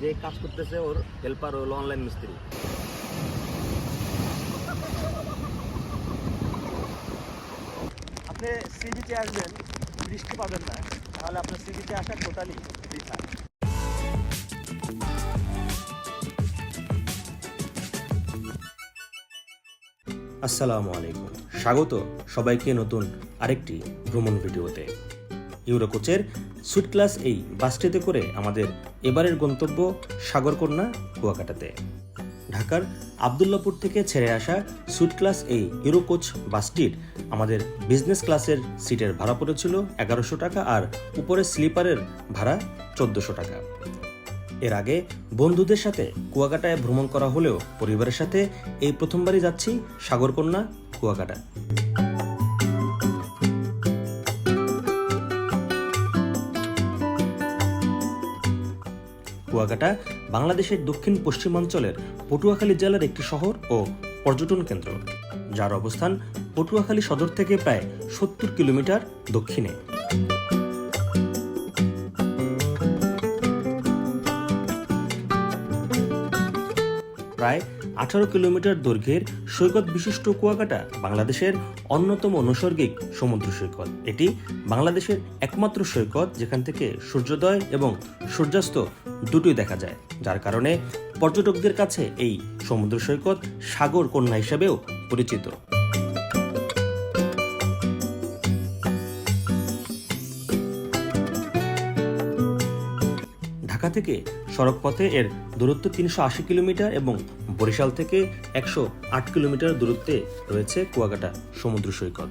যে কাজ করতেছে ওর হেল্পার হলো অনলাইন মিস্ত্রি। আপনি সিডিতে আসবেন বৃষ্টি পাবেন না। তাহলে আপনার সিডিতে আসা টোটালি বৃথা। আসসালামু আলাইকুম। স্বাগত সবাইকে নতুন আরেকটি ভ্রমণ ভিডিওতে। ইউরোকোচের সুইট ক্লাস এই বাসটিতে করে আমাদের এবারের গন্তব্য সাগরকন্যা, কুয়াকাটাতে। ঢাকার আবদুল্লাপুর থেকে ছেড়ে আসা সুইট ক্লাস এই ইউরোকোচ বাসটির আমাদের বিজনেস ক্লাসের সিটের ভাড়া পড়েছিল এগারোশো টাকা আর উপরে স্লিপারের ভাড়া চোদ্দোশো টাকা। এর আগে বন্ধুদের সাথে কুয়াকাটায় ভ্রমণ করা হলেও পরিবারের সাথে এই প্রথমবারই যাচ্ছি সাগরকন্যা, কুয়াকাটা। কুয়াকাটা বাংলাদেশের দক্ষিণ পশ্চিমাঞ্চলের পটুয়াখালী জেলার একটি শহর ও পর্যটন কেন্দ্র, যার অবস্থান পটুয়াখালী সদর থেকে প্রায় সত্তর কিলোমিটার দক্ষিণে। প্রায় আঠারো কিলোমিটার দৈর্ঘ্যের সৈকত বিশিষ্ট কুয়াকাটা বাংলাদেশের অন্যতম নৈসর্গিক সমুদ্র সৈকত। এটি বাংলাদেশের একমাত্র সৈকত যেখান থেকে সূর্যোদয় এবং সূর্যাস্ত দুটোই দেখা যায়। যার কারণে পর্যটকদের কাছে এই সমুদ্র সৈকত সাগর কন্যা হিসেবেও পরিচিত। ঢাকা থেকে সড়কপথে এর দূরত্ব তিনশো আশি কিলোমিটার এবং বরিশাল থেকে একশো আট কিলোমিটার দূরত্বে রয়েছে কুয়াকাটা সমুদ্র সৈকত।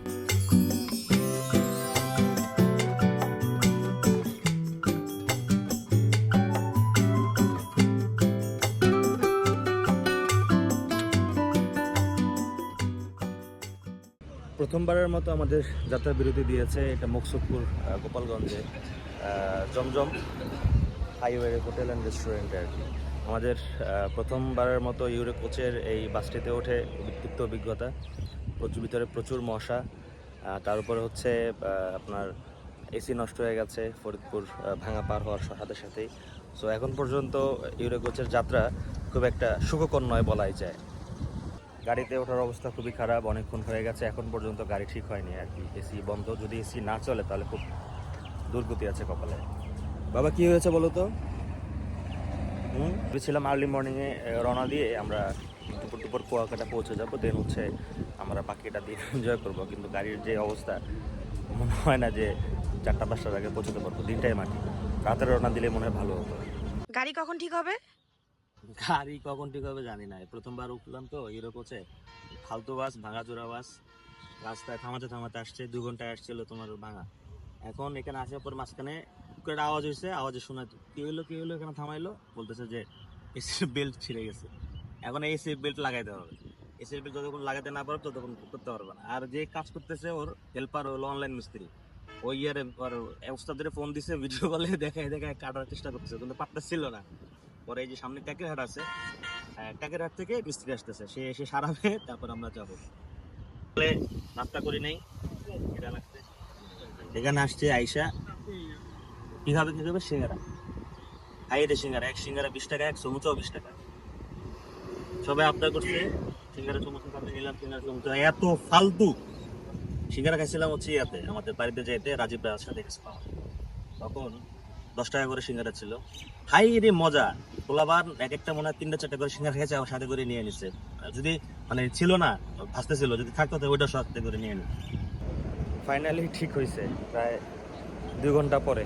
প্রথমবারের মতো আমাদের যাত্রা বিরতি দিয়েছে এটা মকসুদপুর গোপালগঞ্জে। জমজম। হাইওয়ে হোটেল অ্যান্ড রেস্টুরেন্টে আর কি। আমাদের প্রথমবারের মতো ইউরো কোচের এই বাসটিতে ওঠে তিক্ত অভিজ্ঞতা। প্রচুর ভিতরে প্রচুর মশা তার উপরে হচ্ছে আপনার এসি নষ্ট হয়ে গেছে, ফরিদপুর ভাঙা পার হওয়ার সাথে সাথেই। সো এখন পর্যন্ত ইউরো কোচের যাত্রা খুব একটা সুখকর নয় বলাই যায়। গাড়িতে ওঠার অবস্থা খুবই খারাপ, অনেকক্ষণ হয়ে গেছে, এখন পর্যন্ত গাড়ি ঠিক হয়নি আর কি। এসি বন্ধ, যদি এসি না চলে তাহলে খুব দুর্গতি আছে কপালে। বাবা কি হয়েছে বলো তো? হুম? ছিলাম আর্লি মর্নিংয়ে রওনা দিয়ে আমরা দুপুর দুপুর কুয়াকাটা পৌঁছে যাব। দেন হচ্ছে আমরা বাকিটা দিয়ে এনজয় করব। কিন্তু গাড়ির যে অবস্থা মনে হয় না যে চারটা পাঁচটার আগে পৌঁছতে পারব। দিনটাই মাটি। রাতে রওনা দিলে মনে হয় ভালো হতো। গাড়ি কখন ঠিক হবে? গাড়ি কখন ঠিক হবে জানি না। প্রথমবার উঠলাম তো ইউরো কোচে। ফালতু বাস ভাঙাচোরা বাস। রাস্তায় থামাতে থামাতে আসছে। দু ঘন্টায় আসছিল তোমার ভাঙা। এখন এখানে আসার পর মাঝখানে করে আওয়াজ হয়েছে আওয়াজে শোনা কি হলো কি হলো এখানে থামাইলো, বলতেছে যে এসি বেল্ট ছিঁড়ে গেছে। এখন এই এসি বেল্ট লাগাইতে হবে। এসি বেল্ট যতক্ষণ লাগাতে না পারো ততক্ষণ করতে পারবে না। আর যে কাজ করতেছে ওর হেল্পার হলো অনলাইন মিস্ত্রি। ওই ইয়ারে ওস্তাদের ফোন দিছে ভিডিও কলে দেখায় দেখায় কাটার চেষ্টা করতেছে, কিন্তু পারতে ছিল না। পরে এই যে সামনে ট্যাকের হাট আছে ট্যাকের হাট থেকে মিস্ত্রি আসতেছে। সে এসে সারাবে তারপর আমরা যাব। নাস্তা করি নেই। এটা লাগছে এখানে আসছে আইসা কি খাবে কি খাবে সিঙ্গারা। খাইয়ে দে সিঙ্গারা, এক সিঙ্গারা বিশ টাকা, এক সমুচাও বিশ টাকা। সবাই আপনার করছে, সিঙ্গারা সমুচা খাবে, নিলাম সিঙ্গারা সমুচা এত ফালতু! সিঙ্গারা খাইছিলাম হচ্ছে ইয়াতে, আমাদের বাড়িতে যেতে রাজীব রাজার সাথে গেছে। তখন দশ টাকা করে সিঙ্গারা ছিল। হাই রে মজা! পোলাবার এক একটা মনে হয় তিনটা চারটা করে সিঙ্গারা খেয়েছে আমার সাথে করে নিয়ে নিচ্ছে যদি মানে ছিল না ভাসতে ছিল যদি থাকতো তো ওইটা সাথে করে নিয়ে নিত। ফাইনালি ঠিক হয়েছে প্রায় দুই ঘণ্টা পরে।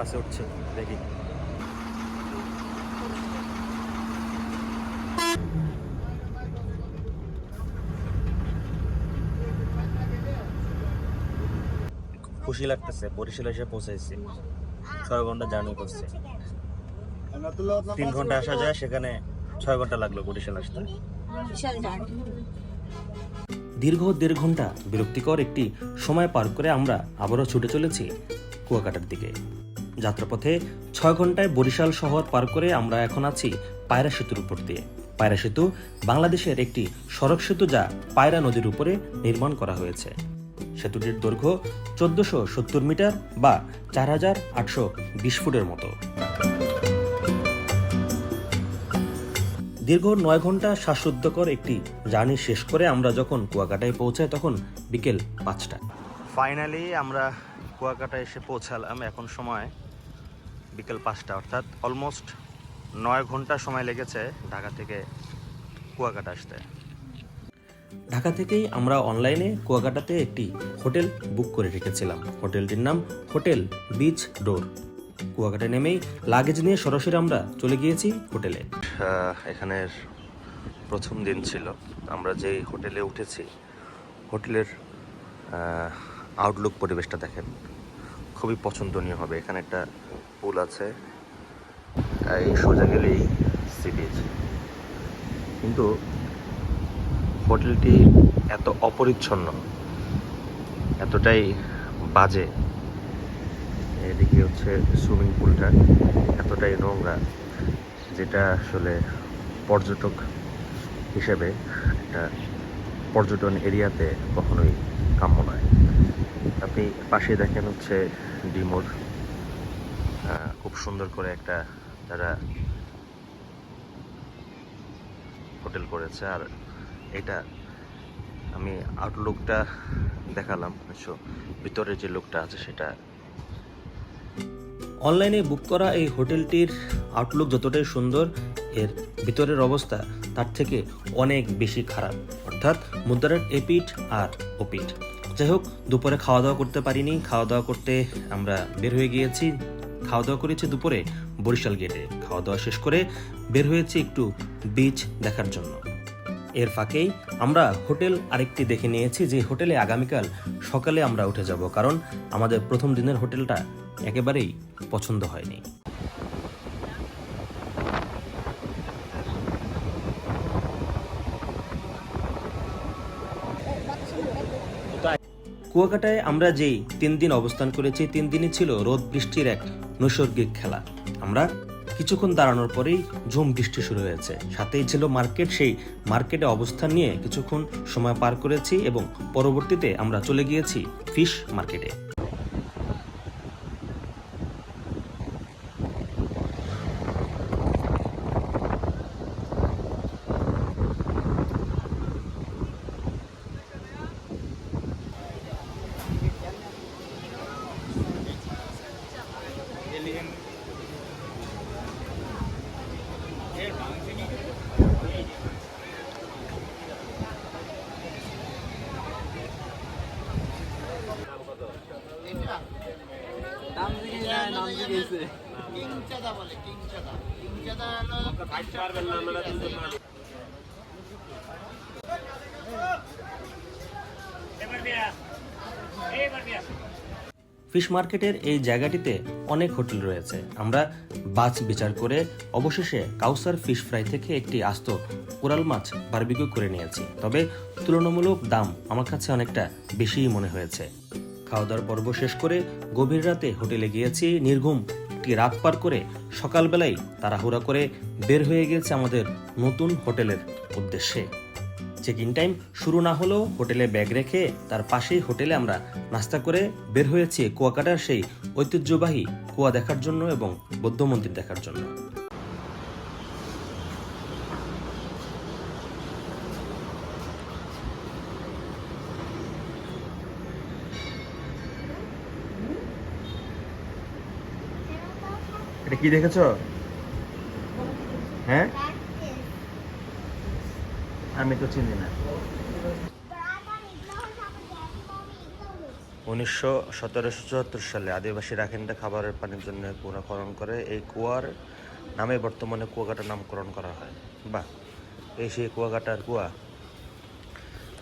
বাসে উঠছে দেখি। খুশি লাগতেছে বরিশালে এসে পৌঁছাইছি। ছয় ঘণ্টা জার্নি করছে। তিন ঘণ্টা আসা যায় সেখানে ছয় ঘণ্টা লাগল বরিশাল আসতে। দীর্ঘ দেড় ঘণ্টা বিরক্তিকর একটি সময় পার করে আমরা আবারও ছুটে চলেছি কুয়াকাটার দিকে। যাত্রাপথে ছয় ঘন্টায় বরিশাল শহর পার করে আমরা এখন আছি পায়রা সেতুর উপর দিয়ে। পায়রা সেতু বাংলাদেশের একটি সড়ক সেতু যা পায়রা নদীর উপরে নির্মাণ করা হয়েছে। সেতুটির দৈর্ঘ্য চোদ্দশো সত্তর মিটার বা চার হাজার আটশো বিশ ফুটের মতো। দীর্ঘ নয় ঘণ্টা শ্বাসরুদ্ধকর একটি জার্নি শেষ করে আমরা যখন কুয়াকাটায় পৌঁছাই তখন বিকেল পাঁচটা ফাইনালি আমরা কুয়াকাটা এসে পৌঁছালাম, এখন সময় বিকেল পাঁচটা অর্থাৎ অলমোস্ট নয় ঘণ্টা সময় লেগেছে ঢাকা থেকে কুয়াকাটা আসতে। ঢাকা থেকেই আমরা অনলাইনে কুয়াকাটাতে একটি হোটেল বুক করে রেখেছিলাম। হোটেলটির নাম হোটেল বিচ ডোর। কুয়াকাটা নেমেই লাগেজ নিয়ে সরাসরি আমরা চলে গিয়েছি হোটেলে। এখানের প্রথম দিন ছিল। আমরা যেই হোটেলে উঠেছি হোটেলের আউটলুক পরিবেশটা দেখেন। খুবই পছন্দনীয় হবে। এখানে একটা পুল আছে। এই সোজা গেলেই সি বিচ কিন্তু হোটেলটি এত অপরিচ্ছন্ন, এতটাই বাজে। এদিকে হচ্ছে সুইমিং পুলটা এতটাই নোংরা, যেটা আসলে পর্যটক হিসেবে একটা পর্যটন এরিয়াতে কখনোই কাম্য নয়। আপনি পাশে দেখেন হচ্ছে ডিমোর খুব সুন্দর করে একটা তারা হোটেল করেছে। আর এটা আমি আউটলুকটা দেখালাম ভিতরে যে লুকটা আছে সেটা। অনলাইনে বুক করা এই হোটেলটির আউটলুক যতটাই সুন্দর, এর ভিতরের অবস্থা তার থেকে অনেক বেশি খারাপ। অর্থাৎ মুদ্রার এপিট আর ওপিট যাই হোক, দুপুরে খাওয়া দাওয়া করতে পারিনি। খাওয়া দাওয়া করতে আমরা বের হয়ে গিয়েছি। খাওয়া দাওয়া করেছি দুপুরে বরিশাল গেটে। খাওয়া দাওয়া শেষ করে বের হয়েছি একটু বিচ দেখার জন্য। এর ফাঁকেই আমরা হোটেল আরেকটি দেখে নিয়েছি যে হোটেলে আগামীকাল সকালে আমরা উঠে যাব, কারণ আমাদের প্রথম দিনের হোটেলটা একেবারেই পছন্দ হয়নি। কুয়াকাটায় আমরা যেই তিন দিন অবস্থান করেছি, তিন দিনই ছিল রোদ বৃষ্টির এক নৈসর্গিক খেলা। আমরা কিছুক্ষণ দাঁড়ানোর পরেই ঝুম বৃষ্টি শুরু হয়েছে। সাথেই ছিল মার্কেট, সেই মার্কেটে অবস্থান নিয়ে কিছুক্ষণ সময় পার করেছি এবং পরবর্তীতে আমরা চলে গিয়েছি ফিশ মার্কেটে। ফিশ মার্কেটের এই জায়গাটিতে অনেক হোটেল রয়েছে। আমরা বাছ বিচার করে অবশেষে কাউসার ফিশ ফ্রাই থেকে একটি আস্ত কোরাল মাছ বারবিকিউ করে নিয়েছি। তবে তুলনামূলক দাম আমার কাছে অনেকটা বেশিই মনে হয়েছে। খাওয়া দাওয়ার পর্ব শেষ করে গভীর রাতে হোটেলে গিয়েছি নির্ঘুম একটি রাত পার করে সকালবেলায় তাড়াহুড়া করে বের হয়ে গেছে আমাদের নতুন হোটেলের উদ্দেশ্যে। চেক ইন টাইম শুরু না হলেও হোটেলে ব্যাগ রেখে তার পাশেই হোটেলে আমরা নাস্তা করে বের হয়েছি কুয়াকাটার সেই ঐতিহ্যবাহী কুয়া দেখার জন্য এবং বৌদ্ধ মন্দির দেখার জন্য। কি দেখেছ? হ্যাঁ? আমি তো চিনি না। উনিশশো সতেরোশো সালে আদিবাসী রাখিন্দা খাবারের পানির জন্য কুয়া খনন করে এই কুয়ার নামে বর্তমানে কুয়াকাটা নামকরণ করা হয়। বাহ, এই সেই কুয়াকাটার কুয়া।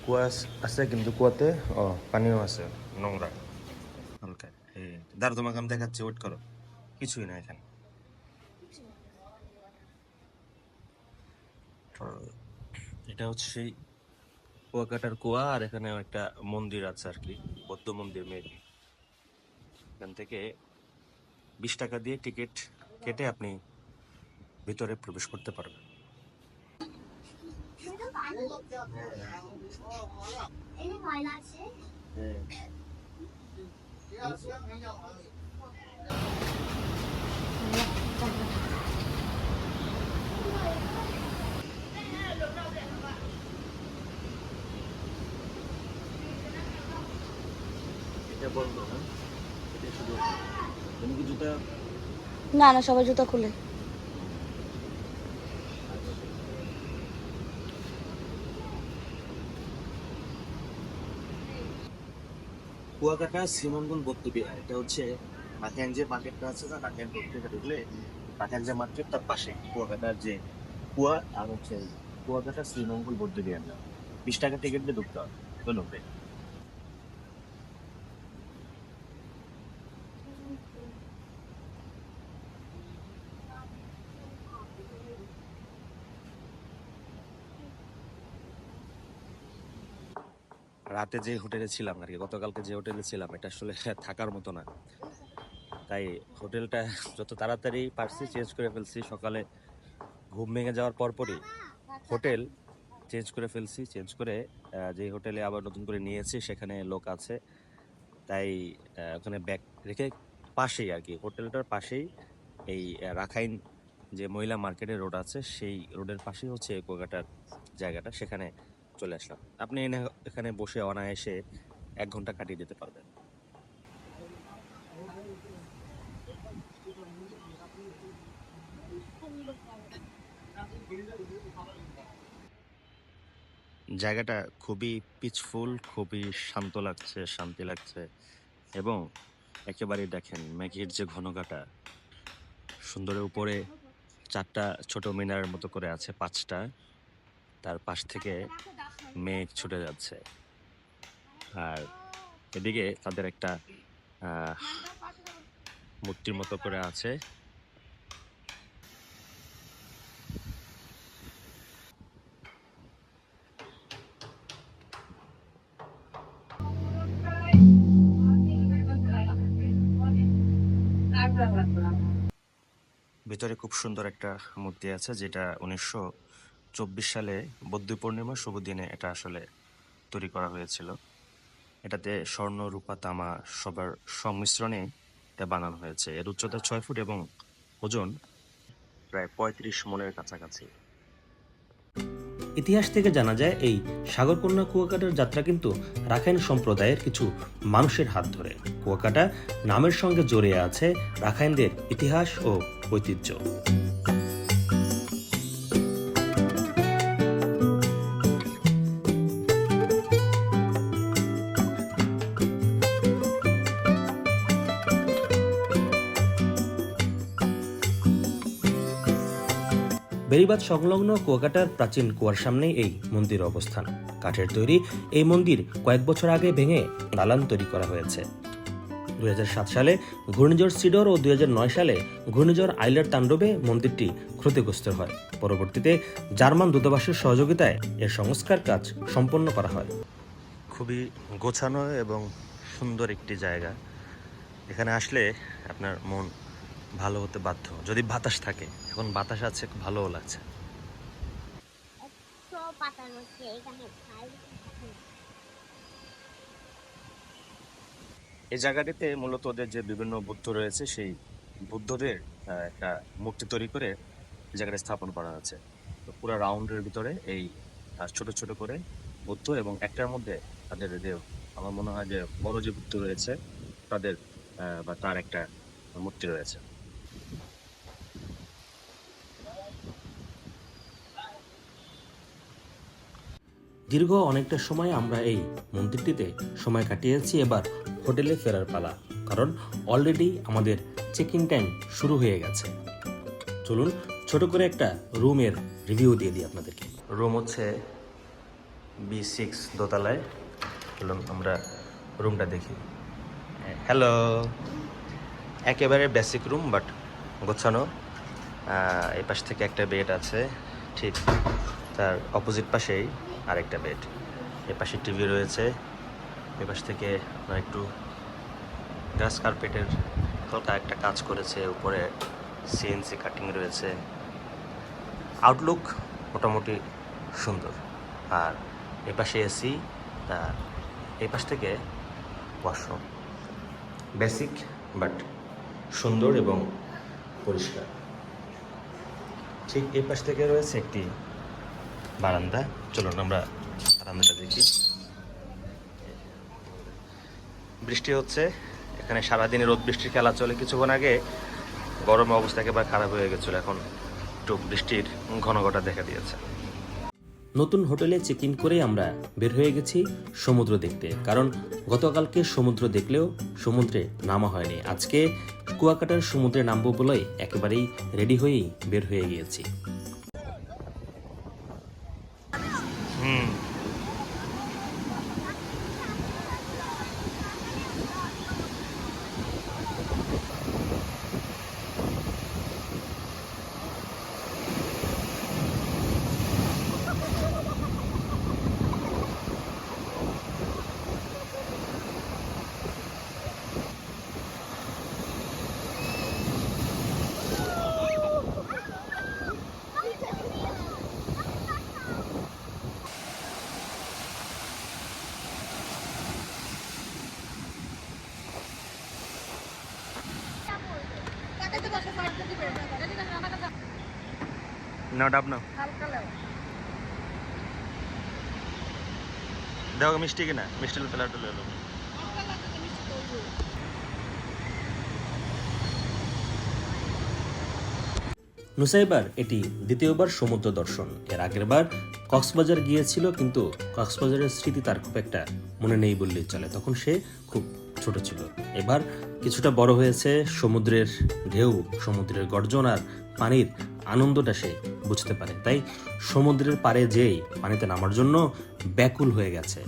কুয়া আছে কিন্তু কুয়াতে, ও, পানিও আছে, নোংরা। এই দাঁড় তোমাকে আমি দেখাচ্ছি ওয়েট করো। কিছুই না এখানে। এটা হচ্ছে সেই কুয়াকাটার কুয়া, আর এখানে একটা মন্দির আছে আর কি, বৌদ্ধ মন্দির মেবি এখান থেকে বিশ টাকা দিয়ে টিকিট কেটে আপনি ভিতরে প্রবেশ করতে পারবেন। এনে এটা বন্ধ না? এটা শুধু তুমি কি জুতা? না না সবাই জুতো খুলে। কুয়াকাটা শ্রীমঙ্গল বৌদ্ধ বিহার এটা হচ্ছে রাখাইন যে মার্কেটটা আছে না? রাখাইন পত্রিকা ঢুকলে রাখাইন যে মার্কেট তার পাশে কুয়াকাটার যে কুয়া আর হচ্ছে কুয়াকাটা শ্রীমঙ্গল বৌদ্ধ বিহার না বিশ টাকা টিকিট দিয়ে ঢুকতে হবে ধন্যবাদ রাতে যে হোটেলে ছিলাম আর কি, গতকালকে যে হোটেলে ছিলাম, এটা আসলে থাকার মতো না তাই হোটেলটা যত তাড়াতাড়ি পারছি চেঞ্জ করে ফেলছি, সকালে ঘুম ভেঙে যাওয়ার পরপরই হোটেল চেঞ্জ করে ফেলছি, চেঞ্জ করে যে হোটেলে আবার নতুন করে নিয়েছি, সেখানে লোক আছে। তাই ওখানে ব্যাগ রেখে পাশেই আর কি, হোটেলটার পাশেই এই রাখাইন যে মহিলা মার্কেটের রোড আছে, সেই রোডের পাশেই হচ্ছে এই কুয়াকাটার জায়গাটা। সেখানে চলে আসলাম। আপনি এখানে বসে অনায়াসে এক ঘণ্টা কাটিয়ে দিতে পারবেন। জায়গাটা খুবই পিচফুল খুবই শান্ত লাগছে, শান্তি লাগছে এবং একেবারে দেখেন মেঘের যে ঘনঘাটা, সুন্দরের উপরে চারটা ছোট মিনারের মতো করে আছে, পাঁচটা। তার পাশ থেকে মেঘ ছুটে যাচ্ছে। আর এদিকে তাদের একটা মূর্তির মতো করে আছে। ভিতরে খুব সুন্দর একটা মূর্তি আছে, যেটা উনিশশো চব্বিশ সালে বৌদ্ধ পূর্ণিমা শুভ দিনে এটা আসলে তৈরি করা হয়েছিল। এটাতে স্বর্ণ, রূপা, তামা সবার সংমিশ্রণে এটা বানানো হয়েছে। এর উচ্চতা ছয় ফুট এবং ওজন প্রায় পঁয়ত্রিশ মনের কাছাকাছি। ইতিহাস থেকে জানা যায়, এই সাগরকন্যা কুয়াকাটার যাত্রা কিন্তু রাখাইন সম্প্রদায়ের কিছু মানুষের হাত ধরে। কুয়াকাটা নামের সঙ্গে জড়িয়ে আছে রাখাইনদের ইতিহাস ও ঐতিহ্য। বেড়িবাঁধ সংলগ্ন কুয়াকাটার প্রাচীন কুয়ার সামনেই এই মন্দির অবস্থান। কাঠের তৈরি এই মন্দির কয়েক বছর আগে ভেঙে দালান তৈরি করা হয়েছে। দুই হাজার সাত সালে ঘূর্ণিঝড় সিডর ও দুই হাজার নয় সালে ঘূর্ণিঝড় আইলার তাণ্ডবে মন্দিরটি ক্ষতিগ্রস্ত হয়। পরবর্তীতে জার্মান দূতাবাসের সহযোগিতায় এর সংস্কার কাজ সম্পন্ন করা হয়। খুবই গোছানো এবং সুন্দর একটি জায়গা। এখানে আসলে আপনার মন ভালো হতে বাধ্য যদি বাতাস থাকে। এখন বাতাস আছে খুব ভালোও লাগছে। এই জায়গাটিতে মূলত ওদের যে বিভিন্ন বুদ্ধ রয়েছে সেই বুদ্ধদের আহ, একটা মূর্তি তৈরি করে জায়গাটা স্থাপন করা আছে তো পুরো রাউন্ডের ভিতরে এই ছোট ছোট করে বুদ্ধ এবং একটার মধ্যে তাদের যে আমার মনে হয় যে বড় যে বুদ্ধ রয়েছে তাদের আহ, বা তার একটা মূর্তি রয়েছে। দীর্ঘ অনেকটা সময় আমরা এই মন্দিরটিতে সময় কাটিয়েছি এবার হোটেলে ফেরার পালা, কারণ অলরেডি আমাদের চেক ইন টাইম শুরু হয়ে গেছে। চলুন ছোট করে একটা রুমের রিভিউ দিয়ে দিই আপনাদেরকে। রুম হচ্ছে বি সিক্স দোতলায়। চলুন আমরা রুমটা দেখি। হ্যালো একেবারে বেসিক রুম বাট গোছানো। এই পাশ থেকে একটা বেড আছে, ঠিক তার অপোজিট পাশেই। আরেকটা বেড এ পাশে টিভি রয়েছে। এ পাশ থেকে আপনার একটু গ্রাস কার্পেটের হালকা একটা কাজ করেছে। উপরে সিএনসি কাটিং রয়েছে। আউটলুক মোটামুটি সুন্দর। আর এ পাশে এসি আর এই পাশ থেকে ওয়াশরুম বেসিক বাট সুন্দর এবং পরিষ্কার। ঠিক এই পাশ থেকে রয়েছে একটি বারান্দা। চলুন, আমরা বারান্দাটা দেখি। বৃষ্টি হচ্ছে। এখানে সারাদিনে রোদ বৃষ্টির খেলা চলে। কিছুক্ষণ আগে গরমে অবস্থা একেবারে খারাপ হয়ে গেছিল। এখন একটু বৃষ্টির ঘন ঘটা দেখা দিয়েছে। নতুন হোটেলে চেক ইন করে আমরা বের হয়ে গেছি সমুদ্র দেখতে। কারণ গতকালকে সমুদ্র দেখলেও সমুদ্রে নামা হয়নি। আজকে কুয়াকাটার সমুদ্রে নামবো বলেই একেবারেই রেডি হয়েই বের হয়ে গিয়েছি হুম না ডাব না দেখো মিষ্টি কিনা মিষ্টি লুতে লাড্ডু লেলো নুসাইবার এটি দ্বিতীয়বার সমুদ্র দর্শন। এর আগের বার কক্সবাজার গিয়েছিল কিন্তু কক্সবাজারের স্মৃতি তার খুব একটা মনে নেই বললেই চলে। তখন সে খুব ছোট ছিল। এবার কিছুটা বড় হয়েছে সমুদ্রের ঢেউ সমুদ্রের গর্জন আর পানির আনন্দটা সে বুঝতে পারে। তাই সমুদ্রের পাড়ে যেই পানিতে নামার জন্য ব্যাকুল হয়ে গেছে।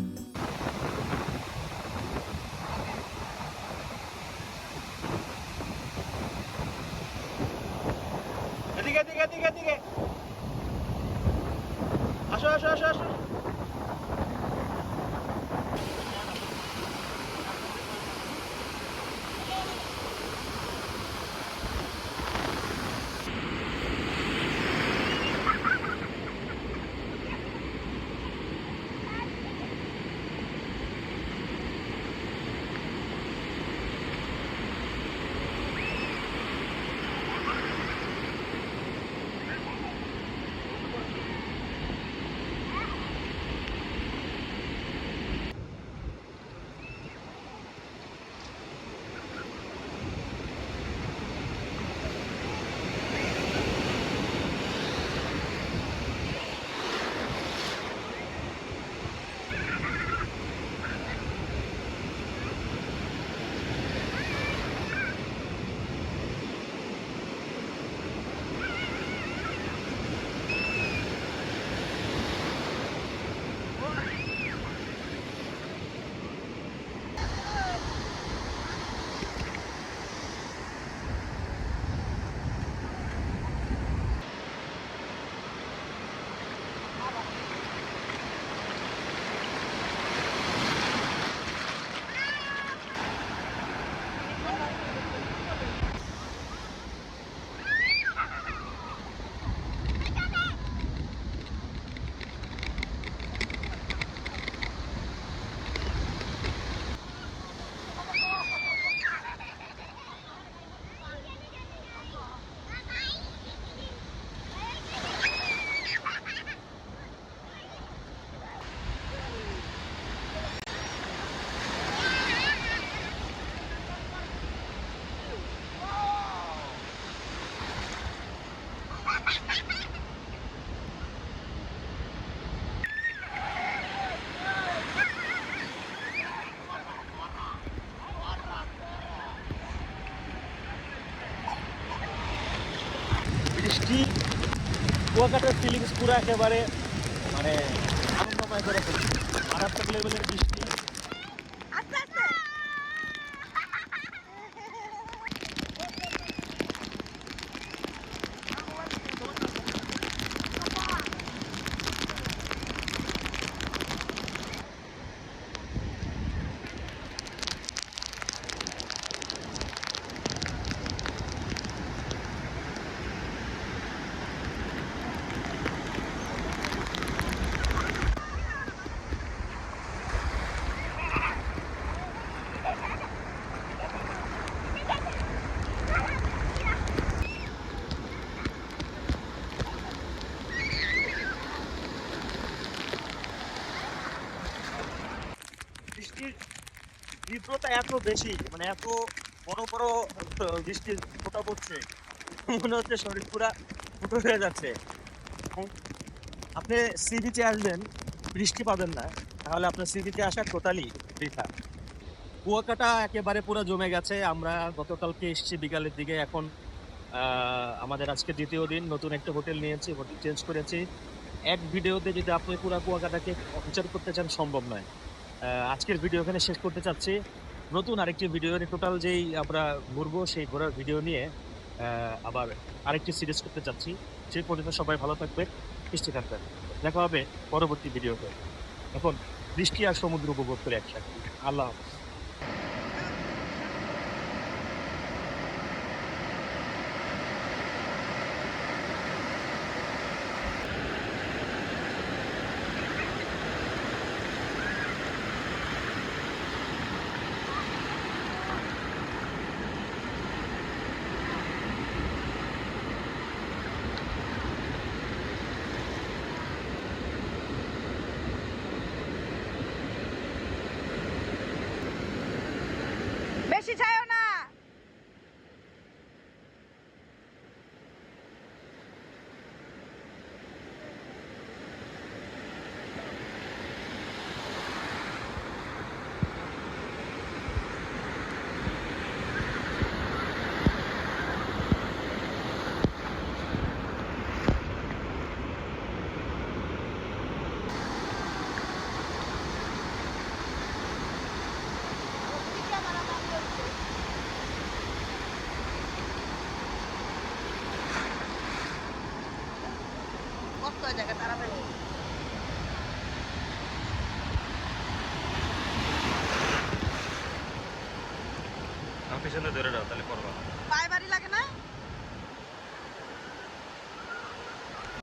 কুয়াকাটার ফিলিংস পুরো একেবারে মানে আনন্দময় করে মারাত্মক লেভেলের বৃষ্টি। তীব্রতা এত বেশি মানে এত বড় বড় বৃষ্টির ফোটা পড়ছে, মনে হচ্ছে শরীর পুরা ফুটো হয়ে যাচ্ছে। আপনি সি বিচে আসবেন, বৃষ্টি পাবেন না, তাহলে আপনার সি বিচে আসা টোটালি বৃথা। কুয়াকাটা একেবারে পুরো জমে গেছে, আমরা গতকালকে এসেছি বিকালের দিকে, এখন আমাদের আজকে দ্বিতীয় দিন, নতুন একটা হোটেল নিয়েছি, হোটেল চেঞ্জ করেছি। এক ভিডিওতে যদি আপনি পুরো কুয়াকাটাকে বিচার করতে চান, সম্ভব নয়। আজকের ভিডিও এখানে শেষ করতে চাচ্ছি। নতুন আরেকটি ভিডিও টোটাল যেই আমরা ঘুরবো, সেই ঘোরার ভিডিও নিয়ে আবার আরেকটি সিরিজ করতে চাচ্ছি। সেই পর্যন্ত সবাই ভালো থাকবে কৃষ্টি থাকবেন। দেখা হবে পরবর্তী ভিডিওতে এখন বৃষ্টি আর সমুদ্র উপভোগ করে একসাথে। আল্লাহ হাফেজ।